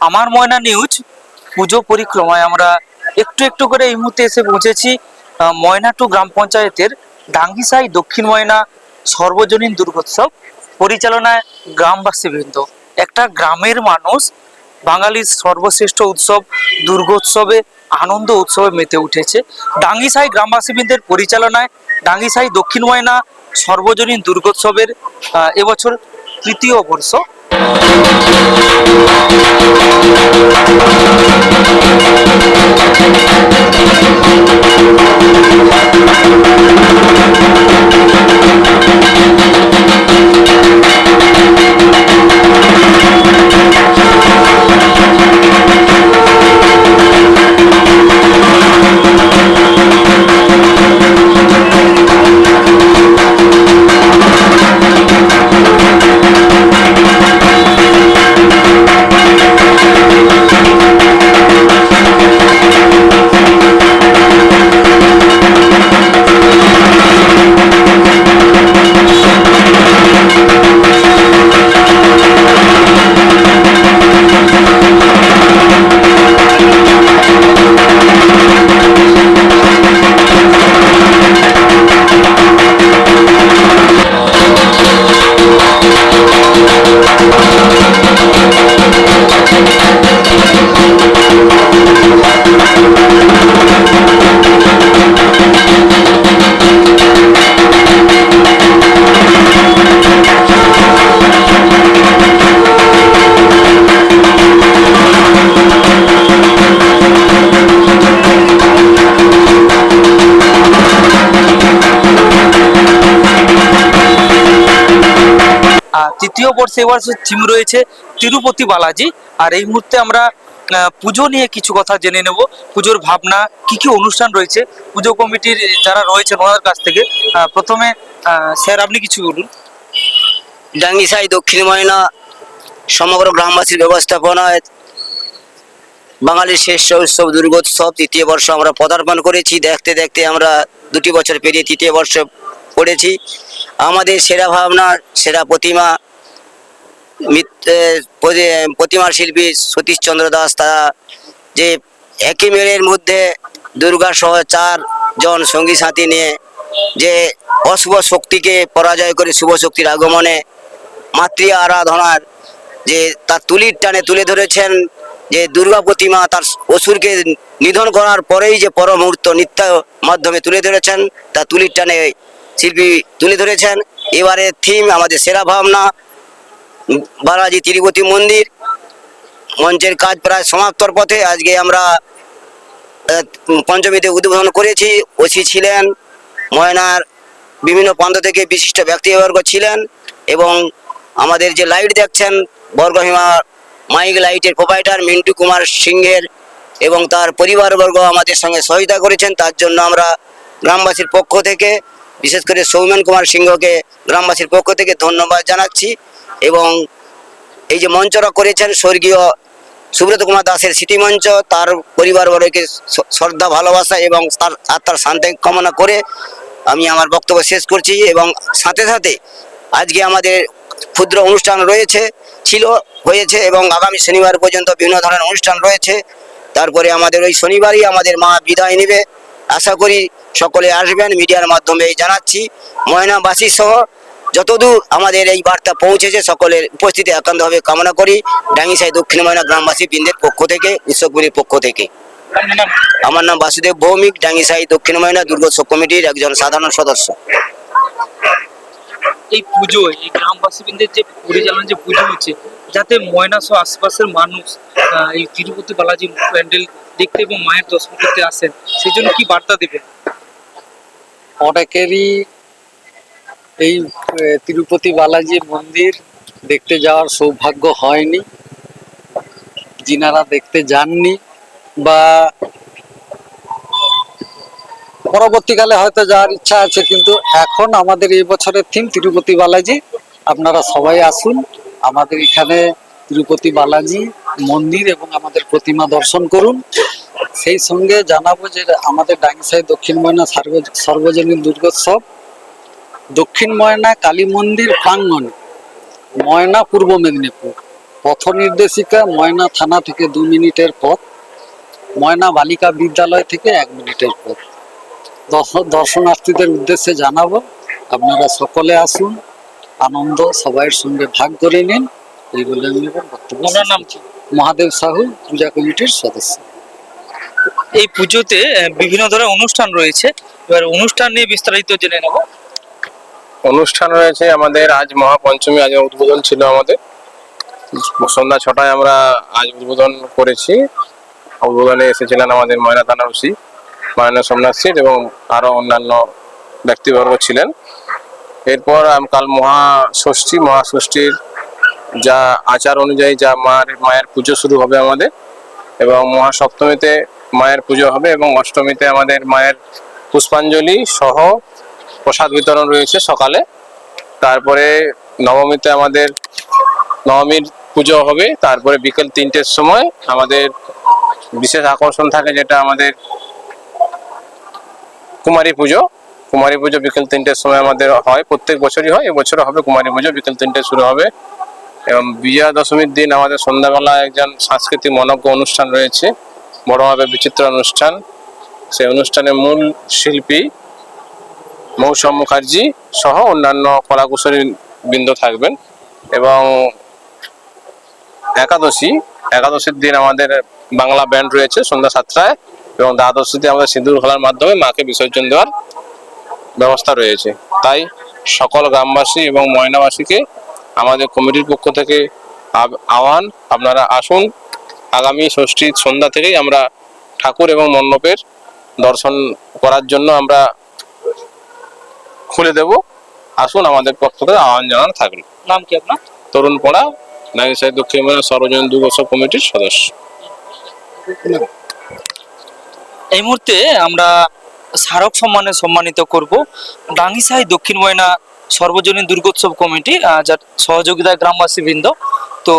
আমার ময়না নিউজ পুজো পরিক্রমায় আমরা একটু একটু করে এই মুহূর্তে এসে পৌঁছেছি আহ, ময়না টু গ্রাম পঞ্চায়েতের ডাঙ্গিসাই দক্ষিণ ময়না সর্বজনীন দুর্গোৎসব পরিচালনায় গ্রামবাসীবৃন্দ। একটা গ্রামের মানুষ বাঙালির সর্বশ্রেষ্ঠ উৎসব দুর্গোৎসবে আনন্দ উৎসবে মেতে উঠেছে। ডাঙ্গিসাই গ্রামবাসীবৃন্দের পরিচালনায় ডাঙ্গিসাই দক্ষিণ ময়না সর্বজনীন দুর্গোৎসবের এবছর তৃতীয় বর্ষ আর তৃতীয় বর্ষে এবার থিম রয়েছে তিরুপতি বালাজি। আর এই মুহূর্তে আমরা পুজো নিয়ে কিছু কথা জেনে নেব। পুজোর ভাবনা, কি কি অনুষ্ঠান রয়েছে? পুজো কমিটির যারা রয়েছেন ওনাদের কাছ থেকে প্রথমে স্যার, আপনি কিছু বলুন। ডাঙ্গিসাই দক্ষিণ ময়না, সমগ্র গ্রামবাসীর ব্যবস্থাপনায় বাঙালির শ্রেষ্ঠ উৎসব, দুর্গোৎসব, তৃতীয় বর্ষ আমরা পদার্পণ করেছি। দেখতে দেখতে আমরা দুটি বছর পেরিয়ে তৃতীয় বর্ষ পড়েছি। আমাদের সেরা ভাবনা, সেরা প্রতিমা প্রতিমার শিল্পী সতীশচন্দ্র দাস, তারা যে একই মেয়ের মধ্যে দুর্গা সহ চার জন সঙ্গী সাথী নিয়ে যে অশুভ শক্তিকে পরাজয় করে শুভ শক্তির আগমনে মাতৃ আরাধনার যে তার তুলির টানে তুলে ধরেছেন, যে দুর্গা প্রতিমা তার অসুরকে নিধন করার পরেই যে পর মুহূর্ত নিত্য মাধ্যমে তুলে ধরেছেন তা তুলির টানে শিল্পী তুলে ধরেছেন। এবারে থিম আমাদের সেরা ভাবনা বালাজি তিরুপতি মন্দির। মঞ্চের কাজ প্রায় সমাপ্তর পথে আজকে আমরা পঞ্চমীতে উদ্বোধন করেছি। ওসি ছিলেন, ময়নার বিভিন্ন প্রান্ত থেকে বিশিষ্ট ব্যক্তিবর্গ ছিলেন এবং আমাদের যে লাইট দেখছেন বর্গহিমা মাইক লাইটের প্রোভাইডার মিন্টু কুমার সিংহের এবং তার পরিবারবর্গ আমাদের সঙ্গে সহযোগিতা করেছেন। তার জন্য আমরা গ্রামবাসীর পক্ষ থেকে বিশেষ করে সৌমেন কুমার সিংহকে গ্রামবাসীর পক্ষ থেকে ধন্যবাদ জানাচ্ছি এবং এই যে মঞ্চরা করেছেন স্বর্গীয় সুব্রত কুমার দাসের স্মৃতিমঞ্চ তার পরিবারবর্গকে শ্রদ্ধা, ভালোবাসা এবং তার আত্মার শান্তি কামনা করে আমি আমার বক্তব্য শেষ করছি এবং সাথে সাথে আজকে আমাদের ক্ষুদ্র অনুষ্ঠান রয়েছে, ছিল, হয়েছে এবং আগামী শনিবার পর্যন্ত বিভিন্ন ধরনের অনুষ্ঠান রয়েছে। তারপরে আমাদের ওই শনিবারই আমাদের মা বিদায় নেবে। আশা করি সকলে আসবেন মিডিয়ার মাধ্যমে জানাচ্ছি। ময়নাবাসী সহ যতদূর আমাদের এই বার্তা পৌঁছেছে, সকলের উপস্থিতি একান্তভাবে কামনা করি। ডাঙ্গিসাই দক্ষিণ ময়না গ্রামবাসী বৃন্দের পক্ষ থেকে উৎসবগুলির পক্ষ থেকে। আমার নাম বাসুদেব ভৌমিক, ডাঙ্গিসাই দক্ষিণ ময়না দুর্গোৎসব কমিটির একজন সাধারণ সদস্য। এই পুজো, এই গ্রামবাসীবৃন্দের যে পরিচালনা যে পুজো হচ্ছে যাতে ময়না সহ আশেপাশের মানুষ এই তিরুপতি বালাজি প্যান্ডেল দেখতে এবং মায়ের দর্শন করতে আসেন সেই জন্য কি বার্তা দেবেন? অনেকেরই এই তিরুপতি বালাজি মন্দির দেখতে যাওয়ার সৌভাগ্য হয়নি। যিনারা দেখতে যাননি বা পরবর্তীকালে হয়তো যাওয়ার ইচ্ছা আছে, কিন্তু এখন আমাদের এই বছরের থিম তিরুপতি বালাজি। আপনারা সবাই আসুন। আমাদের এখানে তিরুপতি বালাজি মন্দির এবং আমাদের প্রতিমা দর্শন করুন। সেই সঙ্গে জানাব যে আমাদের ডাঙ্গিসাই দক্ষিণ ময়না সার্ব- সর্বজনীন দুর্গোৎসব। দক্ষিণ ময়না কালী মন্দির প্রাঙ্গণে, ময়না পূর্ব মেদিনীপুর। পথ নির্দেশিকা ময়না থানা থেকে দু মিনিটের পথ, ময়না বালিকা বিদ্যালয় থেকে এক মিনিটের পথ। দর্শনার্থীদের উদ্দেশ্যে জানাব, আপনারা সকলে আসুন। আনন্দ সবাইয়ের সঙ্গে ভাগ করে নিন। এই বলে আমি বক্তব্য আপনার নাম। মহাদেব সাহু পূজা কমিটির সদস্য। এই পুজোতে বিভিন্ন ধরনের অনুষ্ঠান রয়েছে। এবার অনুষ্ঠান নিয়ে বিস্তারিত জেনে নেব। অনুষ্ঠান রয়েছে আমাদের আজ মহাপঞ্চমী আজ উদ্বোধন ছিল আমাদের। সন্ধ্যা ছটায় আমরা আজ উদ্বোধন করেছি। উদ্বোধনে এসেছিলেন আমাদের ময়না থানার ওসি ময়না সোমনাথ সিট এবং আরও অন্যান্য ব্যক্তিবর্গ ছিলেন। এরপর কাল মহাষষ্ঠী মহাষষ্ঠীর যা আচার অনুযায়ী যা মায়ের মায়ের পুজো শুরু হবে আমাদের এবং মহাসপ্তমীতে মায়ের পুজো হবে এবং অষ্টমীতে আমাদের মায়ের পুষ্পাঞ্জলি সহ প্রসাদ বিতরণ রয়েছে সকালে। তারপরে নবমীতে আমাদের নবমীর পুজো হবে। তারপরে বিকেল তিনটের সময় আমাদের বিশেষ আকর্ষণ থাকে যেটা আমাদের কুমারী পুজো। কুমারী পুজো বিকেল তিনটের সময় আমাদের হয়, প্রত্যেক বছরই হয়, এবছরও হবে, কুমারী পুজো বিকেল তিনটে শুরু হবে। এবং বিজয়া দশমীর দিন আমাদের সন্ধ্যাবেলা একজন সাংস্কৃতিক মনজ্ঞ অনুষ্ঠান রয়েছে, বড়ভাবে বিচিত্র অনুষ্ঠান। সেই অনুষ্ঠানে মূল শিল্পী মৌসম মুখার্জি সহ অন্যান্য কলাকুশলী বৃন্দ থাকবেন। এবং একাদশী, একাদশীর দিন আমাদের বাংলা ব্যান্ড রয়েছে সন্ধ্যা সাতটায়, এবং দ্বাদশীতে আমাদের সিঁদুর খেলার মাধ্যমে মাকে বিসর্জন দেওয়ার ব্যবস্থা রয়েছে। তাই সকল গ্রামবাসী এবং ময়নাবাসীকে আমাদের কমিটির পক্ষ থেকে আহ্বান আপনারা আসুন। আগামী ষষ্ঠীর সন্ধ্যা থেকেই আমরা ঠাকুর এবং মণ্ডপের দর্শন করার জন্য আমরা খুলে দেব। আসুন আমাদের পক্ষ থেকে আহ্বান জানানো থাকল। নাম কি আপনার? তরুণ পড়া নাইসাই দক্ষিণ সর্বজনীন দুর্গোৎসব কমিটির সদস্য। এই মুহূর্তে আমরা স্মারক সম্মানে সম্মানিত করব। ডাঙ্গিসাই দক্ষিণ ময়না সর্বজনীন দুর্গোৎসব কমিটি যার সহযোগিতায় গ্রামবাসী বৃন্দ তো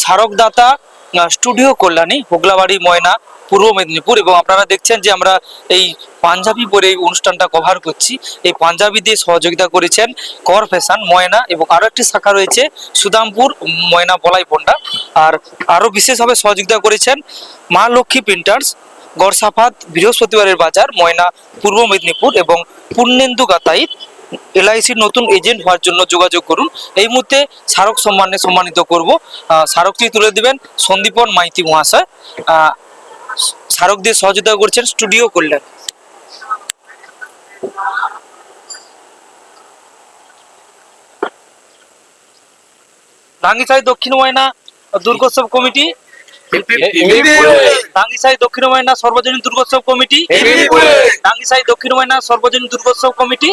স্মারকদাতা স্টুডিও কল্যাণী, হোগলাবাড়ি, ময়না, পূর্ব মেদিনীপুর এবং আপনারা দেখছেন যে আমরা এই পাঞ্জাবি পরে এই অনুষ্ঠানটা কভার করছি। এই পাঞ্জাবি দিয়ে সহযোগিতা করেছেন কর ফ্যাশন, ময়না এবং আরও একটি শাখা রয়েছে, সুদামপুর, ময়না বলাই পন্ডা আর আরও বিশেষভাবে সহযোগিতা করেছেন মা লক্ষ্মী প্রিন্টার্স গড়সাফাত, বৃহস্পতিবারের বাজার, ময়না, পূর্ব মেদিনীপুর এবং পূর্ণেন্দু গাতাইত এলআইসির নতুন এজেন্ট হওয়ার জন্য যোগাযোগ করুন। এই মুহূর্তে স্মারক সম্মানে সম্মানিত করব। স্মারকটি তুলে দিবেন সন্দীপন মাইতি মহাশয়। স্মারক দিয়ে সহযোগিতা করছেন স্টুডিও রাঙ্গিসাই দক্ষিণ ময়না দুর্গোৎসব কমিটি টাঙ্গিসাই দক্ষিণ ময়না সর্বজনীন দুর্গোৎসব কমিটি। টাঙ্গিসাই দক্ষিণ ময়না সর্বজনীন দুর্গোৎসব কমিটি।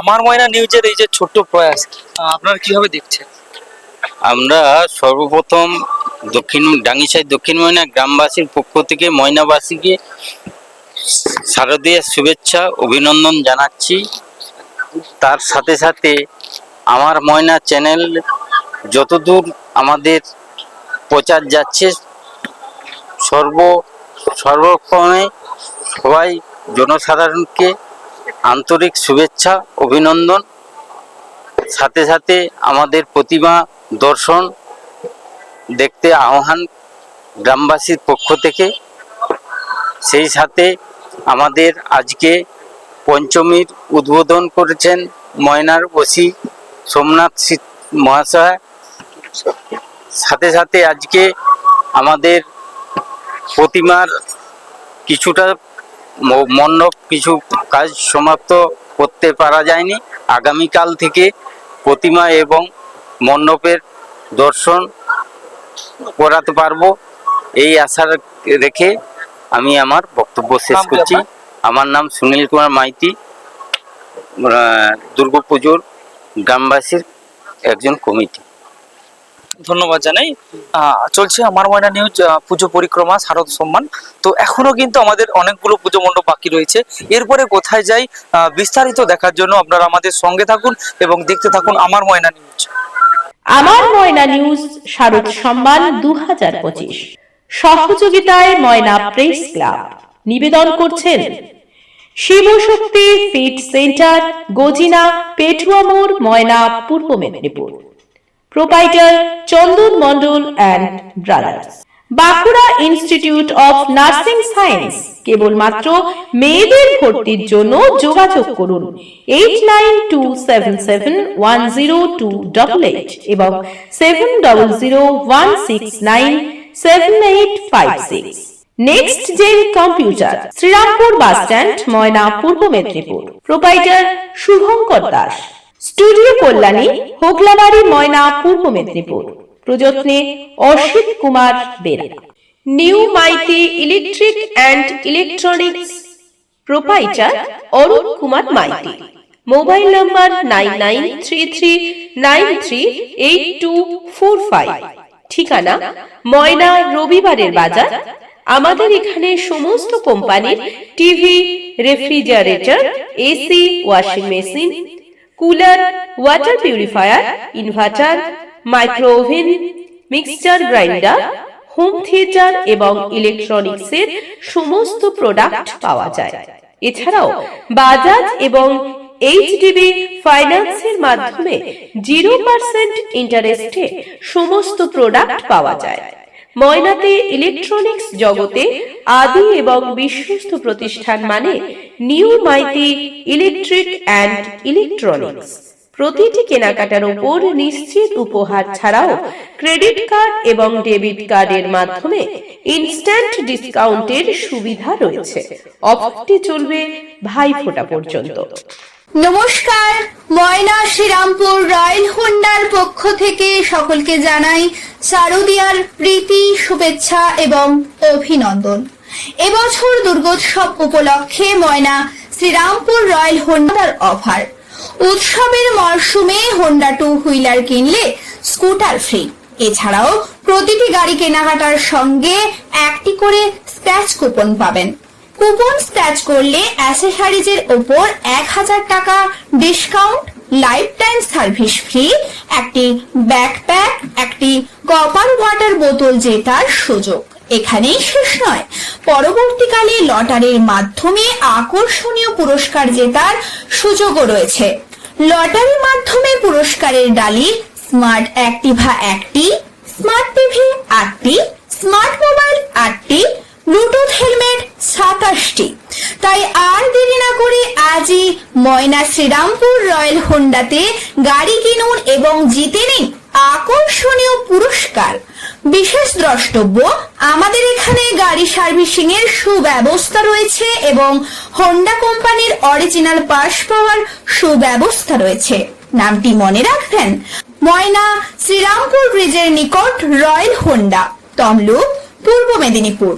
আমার ময়না নিউজের এই যে ছোট্ট প্রয়াস আপনারা কীভাবে দেখছেন? আমরা সর্বপ্রথম দক্ষিণ ডাঙ্গিসাই দক্ষিণ ময়না গ্রামবাসীর পক্ষ থেকে ময়নাবাসীকে শারদীয় শুভেচ্ছা অভিনন্দন জানাচ্ছি। তার সাথে সাথে আমার ময়না চ্যানেল যতদূর আমাদের প্রচার যাচ্ছে, সর্ব সর্বক্রমে সবাই জনসাধারণকে আন্তরিক শুভেচ্ছা, অভিনন্দন। সাথে সাথে আমাদের প্রতিমা দর্শন দেখতে আহ্বান গ্রামবাসীর পক্ষ থেকে। সেই সাথে আমাদের আজকে পঞ্চমীর উদ্বোধন করেছেন ময়নার ওসি সোমনাথ শীত মহাশয়। সাথে সাথে আজকে আমাদের প্রতিমার কিছুটা মণ্ডপ কিছু কাজ সমাপ্ত করতে পারা যায়নি। আগামীকাল থেকে প্রতিমা এবং মণ্ডপের দর্শন করাতে পারব। এই আশা রেখে আমি আমার বক্তব্য শেষ করছি। আমার নাম সুনীল কুমার মাইতি আহ, দুর্গাপুজোর গ্রামবাসীর একজন কমিটি। ধন্যবাদ জানাই। আহ, চলছে আমার ময়না নিউজ পুজো পরিক্রমা শারদ সম্মান। তো এখনও কিন্তু আমাদের অনেকগুলো পুজো মণ্ডপ বাকি রয়েছে। এরপরে কোথায় যাই বিস্তারিত দেখার জন্য আপনারা আমাদের সঙ্গে থাকুন এবং দেখতে থাকুন আমার ময়না নিউজ। আমার ময়না নিউজ শারদ সম্মান দু হাজার পঁচিশ। সহযোগিতায় ময়না প্রেস ক্লাব। নিবেদন করছেন শিবশক্তি ফিট সেন্টার, গজিনা পেটুয়া মোড় Moyna, Purba Medinipur. Proprietor Chandan Mondal and brothers Bankura institute of nursing science কেবলমাত্র মেয়েদের ভর্তির জন্য যোগাযোগ করুন। Eight nine two seven seven one zero two double eight এবং seven double zero one six nine seven eight five six next gen computer Shrirampur bus stand Moyna Purba Medinipur proprietor Subhankar Das studio Kalyani Hoglabari Moyna Purba Medinipur প্রযত্নে Asit Kumar Bera new Maity electric and electronics proprietor Arun Kumar Maity mobile number nine nine three three nine three eight two four five ঠিকানা ময়না রবিবারের বাজার আমাদের এখানে সমস্ত কোম্পানির TV, refrigerator, AC, washing machine, cooler, water purifier, inverter micro oven mixture grinder, home theatre এবং ইলেকট্রনিক্সের সমস্ত প্রোডাক্ট পাওয়া যায়। এছাড়াও বাজাজ এবং এইচডিবি ফাইন্যান্সের মাধ্যমে জিরো পার্সেন্ট ইন্টারেস্টে সমস্ত প্রোডাক্ট পাওয়া যায়। ময়নাতে ইলেকট্রনিক্স জগতে আদি এবং বিশ্বস্ত প্রতিষ্ঠান মানে new Maity electric and electronics প্রতিটি কেনাকাটার উপর নিশ্চিত উপহার ছাড়াও ক্রেডিট কার্ড এবং ডেবিট কার্ডের মাধ্যমে ইনস্ট্যান্ট ডিসকাউন্টের সুবিধা রয়েছে। অফারটি চলবে ভাইফোঁটা পর্যন্ত। নমস্কার, ময়না শ্রীরামপুর রয়্যাল হোন্ডার পক্ষ থেকে সকলকে জানাই শারদীয়ার প্রীতি, শুভেচ্ছা এবং অভিনন্দন। এবছর দুর্গোৎসব উপলক্ষে ময়না শ্রীরামপুর রয়্যাল হোন্ডার অফার। উৎসবের মরশুমে হোন্ডা টু হুইলার কিনলে স্কুটার ফ্রি। এছাড়াও প্রতিটি গাড়ি কেনাকাটার সঙ্গে একটি করে স্ক্র্যাচ কুপন পাবেন। কুপন স্ক্র্যাচ করলে অ্যাসেসারিজের ওপর এক হাজার টাকা discount life time service free, একটি ব্যাকপ্যাক, একটি কপার ওয়াটার বোতল জেতার সুযোগ। এখানেই শেষ নয়। পরবর্তীকালে লটারির মাধ্যমে আকর্ষণীয় পুরস্কার জেতার সুযোগও রয়েছে। লটারির মাধ্যমে পুরস্কারের ডালি, স্মার্ট অ্যাক্টিভা একটি, স্মার্ট টিভি আটটি, স্মার্ট মোবাইল আটটি ব্লুটুথ হেলমেট সাতাশটি। তাই আর দেরি না করে আজই ময়না শ্রীরামপুর রয়্যাল হোন্ডাতে গাড়ি কিনুন এবং জিতে নিন আকর্ষণীয় পুরস্কার। বিশেষ দ্রষ্টব্য, আমাদের এখানে গাড়ি সার্ভিসিং এর সুব্যবস্থা রয়েছে এবং হোন্ডা কোম্পানির অরিজিনাল পাস পাওয়ার সুব্যবস্থা রয়েছে। নামটি মনে রাখবেন, ময়না শ্রীরামপুর ব্রিজের নিকট রয়্যাল হোন্ডা, তমলুক, পূর্ব মেদিনীপুর।